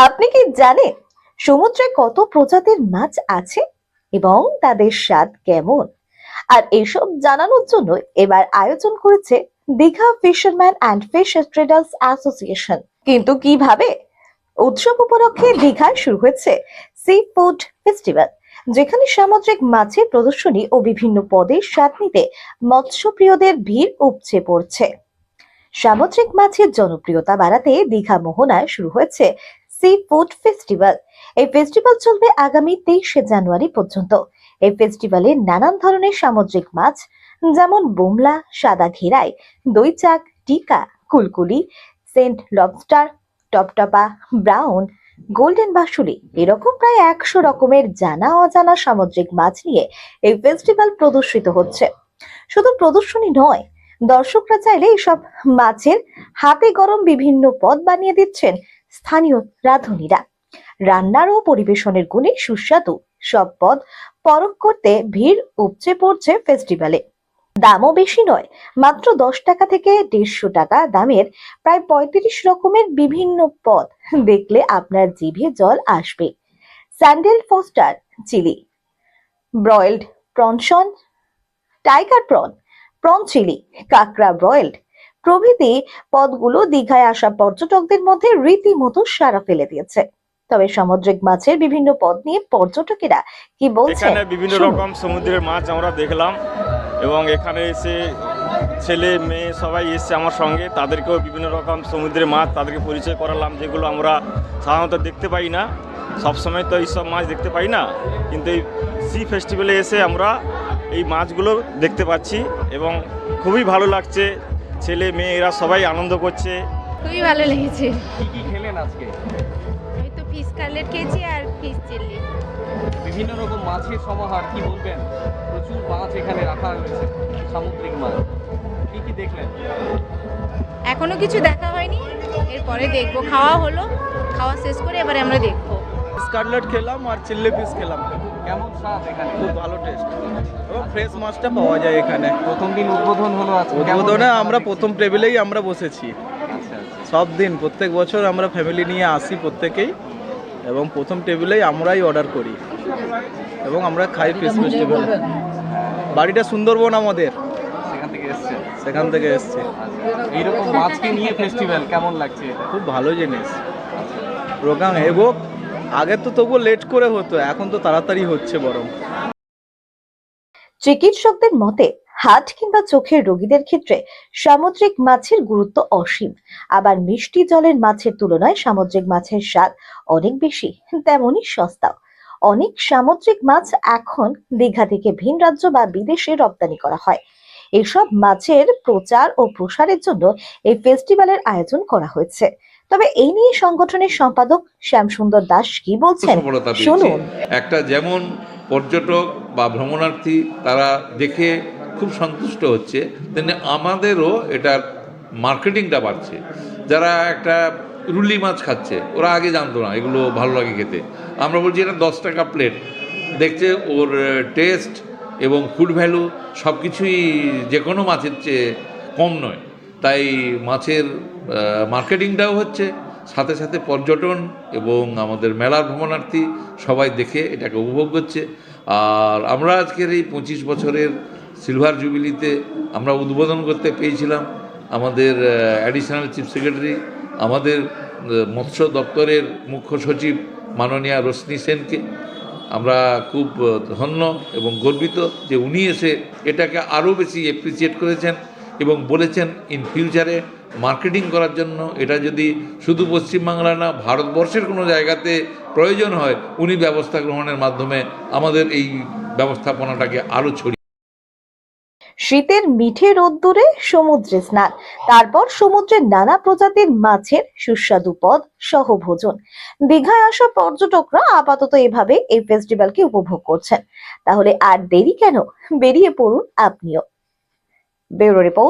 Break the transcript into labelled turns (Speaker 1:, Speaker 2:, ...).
Speaker 1: আপনি কি জানেন সমুদ্রে কত প্রজাতির মাছ আছে এবং তাদের স্বাদ কেমন? আর এসব জানানোর জন্য এবার আয়োজন করেছে Digha fisherman and fish traders association কিন্তু কীভাবে? উৎসব উপলক্ষে দীঘায় শুরু হয়েছে সি ফুড ফেস্টিভ্যাল যেখানে সামুদ্রিক মাছের প্রদর্শনী ও বিভিন্ন পদের স্বাদ নিতে মৎস্যপ্রিয়দের ভিড় উপচে পড়ছে। সামুদ্রিক মাছের জনপ্রিয়তা বাড়াতে দীঘা মোহনায় শুরু হয়েছে সি ফুড এই ফেস্টিভ্যাল চলবে আগামী তেইশে জানুয়ারি পর্যন্ত। এই ফেস্টিভ্যালে নানান ধরনের সামুদ্রিক মাছ, যেমন বোমলা, সাদা ঘেরাই, দইচাক, টিকা, কুলকুলি, সেন্ট লবস্টার, টপটপা, ব্রাউন, গোল্ডেন বাসুলি এরকম প্রায় একশো রকমের জানা অজানা সামুদ্রিক মাছ নিয়ে এই ফেস্টিভ্যাল প্রদর্শিত হচ্ছে। শুধু প্রদর্শনী নয়, দর্শকরা চাইলে এইসব মাছের হাতে গরম বিভিন্ন পদ বানিয়ে দিচ্ছেন স্থানীয় রাঁধুনিরা। রান্নার ও পরিবেশনের গুণে সুস্বাদু। সব পদ পরখ করতে ভিড় উপচে পড়ছে ফেস্টিভ্যালে দামও বেশি নয়, মাত্র দশ টাকা থেকে দেড়শো টাকা দামের প্রায় পঁয়ত্রিশ রকমের বিভিন্ন পদ। দেখলে আপনার জিভে জল আসবে। স্যান্ডেল, ফস্টার, চিলি। ব্রয়েলড প্রনশন, টাইগার প্রন প্রন চিলি, কাঁকড়া ব্রয়েলড প্রভৃতি পদগুলো দীঘায় আসা পর্যটকদের মধ্যে রীতিমতো সাড়া ফেলে দিয়েছে। তবে সামুদ্রিক মাছের বিভিন্ন পদ নিয়ে পর্যটকেরা কি বলছেন
Speaker 2: এখানে বিভিন্ন রকম সমুদ্রের মাছ আমরা দেখলাম এবং এখানে এসে ছেলে মেয়ে সবাই এসছে আমার সঙ্গে। তাদেরকেও বিভিন্ন রকম সমুদ্রের মাছ তাদেরকে পরিচয় করালাম যেগুলো আমরা সাধারণত দেখতে পাই না। সবসময় তো এইসব মাছ দেখতে পাই না কিন্তু এই সি ফেস্টিভ্যালে এসে আমরা এই মাছগুলো দেখতে পাচ্ছি এবং খুবই ভালো লাগছে। ছেলে মেয়ে এরা সবাই আনন্দ করছে।
Speaker 3: খুবই ভালো লেগেছে।
Speaker 4: কি কি খেলেন আজকে?
Speaker 3: আমি তো ফিশ কাটলেট খেয়েছি আর ফিশ চিল্লি
Speaker 4: বিভিন্ন রকম মাছের সমাহার কি বলবেন? প্রচুর মাছ এখানে রাখা হয়েছে সামুদ্রিক মাছ। কি কি দেখলেন?
Speaker 3: এখনও কিছু দেখা হয়নি। এরপরে দেখব খাওয়া হলো। খাওয়া শেষ করে এবারে আমরা দেখব।
Speaker 5: স্কারলেট খেলাম আর চিল্লি পিস খেলাম।
Speaker 4: কেমন স্বাদ এখানে?
Speaker 5: খুব ভালো টেস্ট এবং ফ্রেশ মাছটা পাওয়া যায় এখানে।
Speaker 4: প্রথম দিন উদ্বোধন হলো আজকে
Speaker 5: উদ্বোধনে আমরা প্রথম টেবিলেই আমরা বসেছি।
Speaker 4: আচ্ছা আচ্ছা।
Speaker 5: সব দিন প্রত্যেক বছর আমরা ফ্যামিলি নিয়ে আসি প্রত্যেকেই। এবং প্রথম টেবিলেই আমরাই অর্ডার করি। এবং আমরা খাই ফিশ ফেস্টিভ্যাল বাড়িটা সুন্দরবন আমাদের।
Speaker 4: সেখান থেকে এসছে।
Speaker 5: থেকে
Speaker 4: এইরকম মাছকে নিয়ে ফেস্টিভ্যাল কেমন লাগছে
Speaker 5: খুব ভালো জিনিস। প্রোগ্রাম এগোক। আগে তো তবুও লেট করে হতো, এখন তো তাড়াতাড়ি হচ্ছে বরং।
Speaker 1: চিকিৎসকদের মতে হার্ট কিংবা চোখের রোগীদের ক্ষেত্রে সামুদ্রিক মাছের গুরুত্ব অসীম। আবার মিষ্টি জলের মাছের তুলনায় সামুদ্রিক মাছের স্বাদ অনেক বেশি, তেমনই সস্তাও। অনেক সামুদ্রিক মাছ এখন দীঘা থেকে ভিন রাজ্য বা বিদেশে রপ্তানি করা হয়। এসব মাছের প্রচার ও প্রসারের জন্য এই ফেস্টিভ্যালের আয়োজন করা হয়েছে। তবে এই নিয়ে সংগঠনের সম্পাদক শ্যামসুন্দর দাস কি বলছেন? শুনুন।
Speaker 6: একটা যেমন পর্যটক বা ভ্রমণার্থী তারা দেখে খুব সন্তুষ্ট হচ্ছে তেমনি আমাদেরও এটার মার্কেটিংটা বাড়ছে। যারা একটা রুলি মাছ খাচ্ছে ওরা আগে জানতো না এগুলো ভালো লাগে খেতে। আমরা বলছি এটা দশ টাকা প্লেট। দেখছে ওর টেস্ট এবং ফুড ভ্যালু সব কিছুই যে কোনো মাছের চেয়ে কম নয়। তাই মাছের মার্কেটিংটাও হচ্ছে। সাথে সাথে পর্যটন এবং আমাদের মেলার ভ্রমণার্থী সবাই দেখে এটাকে উপভোগ করছে। আর আমরা আজকের এই পঁচিশ বছরের সিলভার জুবিলিতে আমরা উদ্বোধন করতে পেয়েছিলাম আমাদের অ্যাডিশনাল চিফ সেক্রেটারি আমাদের মৎস্য দপ্তরের মুখ্য সচিব মাননীয়া রশ্মি সেনকে। আমরা খুব ধন্য এবং গর্বিত যে উনি এসে এটাকে আরও বেশি অ্যাপ্রিসিয়েট করেছেন। এবং বলেছেন ইন ফিউচারে মার্কেটিং করার জন্য এটা যদি শুধু পশ্চিমবাংলা না, ভারতবর্ষের কোনো জায়গাতে প্রয়োজন হয়, উনি ব্যবস্থা গ্রহণের মাধ্যমে আমাদের এই ব্যবস্থাপনাটাকে আরও ছড়িয়ে
Speaker 1: শীতের মিঠে রোদ্দুরে সমুদ্রে স্নান, তারপর সমুদ্রের নানা প্রজাতির মাছের সুস্বাদু পদ সহ ভোজন দীঘায় আসা পর্যটকরা আপাতত এভাবে এই ফেস্টিভ্যালকে উপভোগ করছেন। তাহলে আর দেরি কেন? বেরিয়ে পড়ুন আপনিও। Bureau report.